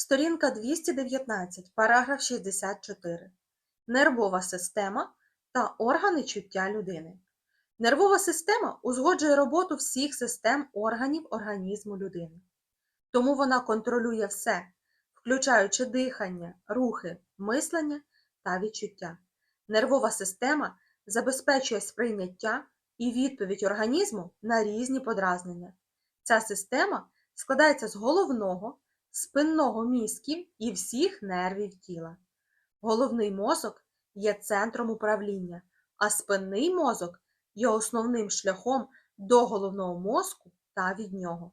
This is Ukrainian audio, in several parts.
Сторінка 219, параграф 64. Нервова система та органи чуття людини. Нервова система узгоджує роботу всіх систем органів організму людини. Тому вона контролює все, включаючи дихання, рухи, мислення та відчуття. Нервова система забезпечує сприйняття і відповідь організму на різні подразнення. Ця система складається з головного, спинного мізків і всіх нервів тіла. Головний мозок є центром управління, а спинний мозок є основним шляхом до головного мозку та від нього.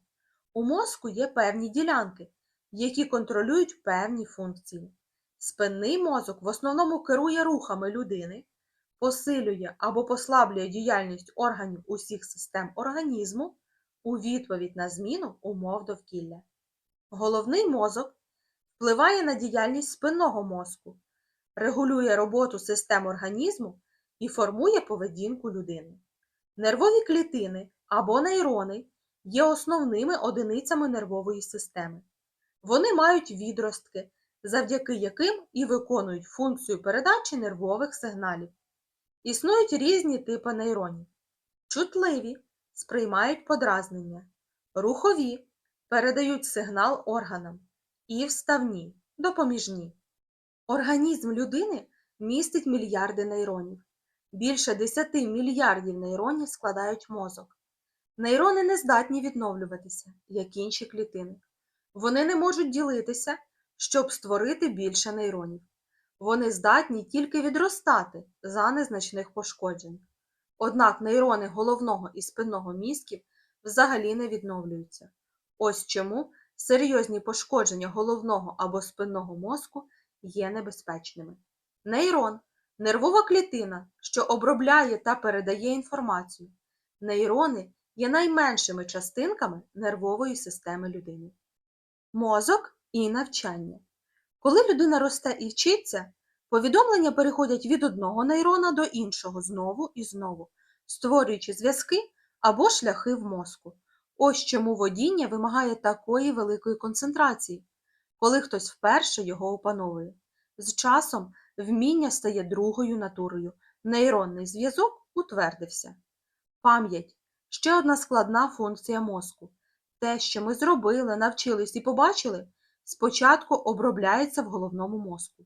У мозку є певні ділянки, які контролюють певні функції. Спинний мозок в основному керує рухами людини, посилює або послаблює діяльність органів усіх систем організму у відповідь на зміну умов довкілля. Головний мозок впливає на діяльність спинного мозку, регулює роботу систем організму і формує поведінку людини. Нервові клітини або нейрони є основними одиницями нервової системи. Вони мають відростки, завдяки яким і виконують функцію передачі нервових сигналів. Існують різні типи нейронів. Чутливі сприймають подразнення, рухові передають сигнал органам і вставні допоміжні. Організм людини містить мільярди нейронів. Більше 10 мільярдів нейронів складають мозок. Нейрони не здатні відновлюватися, як інші клітини. Вони не можуть ділитися, щоб створити більше нейронів. Вони здатні тільки відростати за незначних пошкоджень. Однак нейрони головного і спинного мізків взагалі не відновлюються. Ось чому серйозні пошкодження головного або спинного мозку є небезпечними. Нейрон нервова клітина, що обробляє та передає інформацію. Нейрони є найменшими частинками нервової системи людини. Мозок і навчання. Коли людина росте і вчиться, повідомлення переходять від одного нейрона до іншого знову і знову, створюючи зв'язки або шляхи в мозку. Ось чому водіння вимагає такої великої концентрації, коли хтось вперше його опановує. З часом вміння стає другою натурою, нейронний зв'язок утвердився. Пам'ять ще одна складна функція мозку. Те, що ми зробили, навчились і побачили, спочатку обробляється в головному мозку.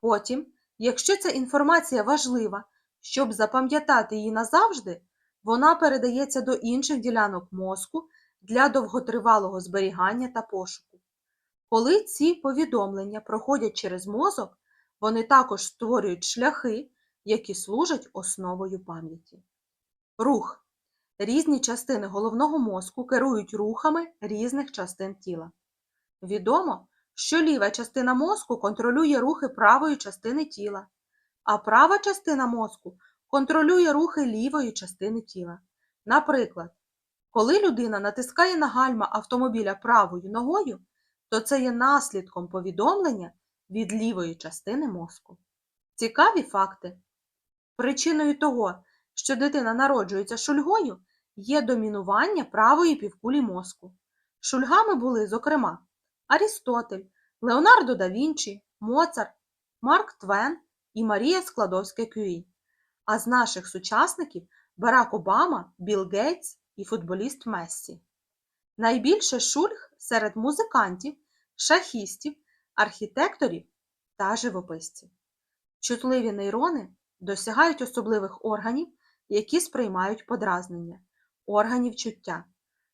Потім, якщо ця інформація важлива, щоб запам'ятати її назавжди, вона передається до інших ділянок мозку для довготривалого зберігання та пошуку. Коли ці повідомлення проходять через мозок, вони також створюють шляхи, які служать основою пам'яті. Рух. Різні частини головного мозку керують рухами різних частин тіла. Відомо, що ліва частина мозку контролює рухи правої частини тіла, а права частина мозку контролює рухи лівої частини тіла. Наприклад, коли людина натискає на гальма автомобіля правою ногою, то це є наслідком повідомлення від лівої частини мозку. Цікаві факти. Причиною того, що дитина народжується шульгою, є домінування правої півкулі мозку. Шульгами були, зокрема, Арістотель, Леонардо да Вінчі, Моцарт, Марк Твен і Марія Складовська Кюрі. А з наших сучасників Барак Обама, Білл Гейтс і футболіст Мессі. Найбільше шульг серед музикантів, шахістів, архітекторів та живописців. Чутливі нейрони досягають особливих органів, які сприймають подразнення, органів чуття.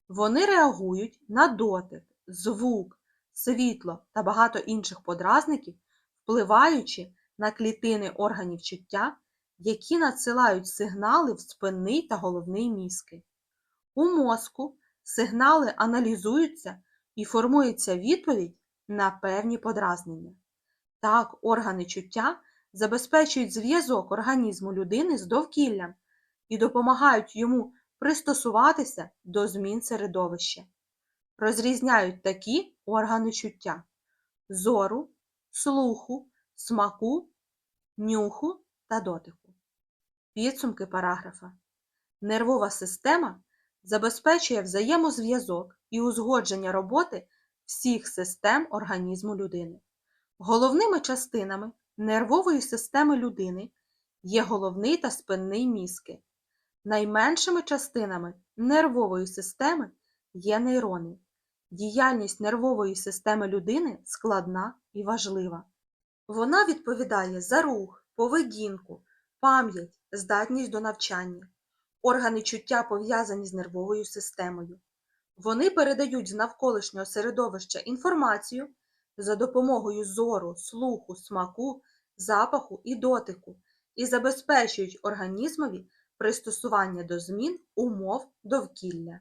Вони реагують на дотик, звук, світло та багато інших подразників, впливаючи на клітини органів чуття, які надсилають сигнали в спинний та головний мізки. У мозку сигнали аналізуються і формується відповідь на певні подразнення. Так, органи чуття забезпечують зв'язок організму людини з довкіллям і допомагають йому пристосуватися до змін середовища. Розрізняють такі органи чуття зору, слуху, смаку, нюху та дотику. Підсумки параграфа. Нервова система забезпечує взаємозв'язок і узгодження роботи всіх систем організму людини. Головними частинами нервової системи людини є головний та спинний мізки. Найменшими частинами нервової системи є нейрони. Діяльність нервової системи людини складна і важлива. Вона відповідає за рух, поведінку, пам'ять, здатність до навчання. Органи чуття пов'язані з нервовою системою. Вони передають з навколишнього середовища інформацію за допомогою зору, слуху, смаку, запаху і дотику і забезпечують організмові пристосування до змін умов довкілля.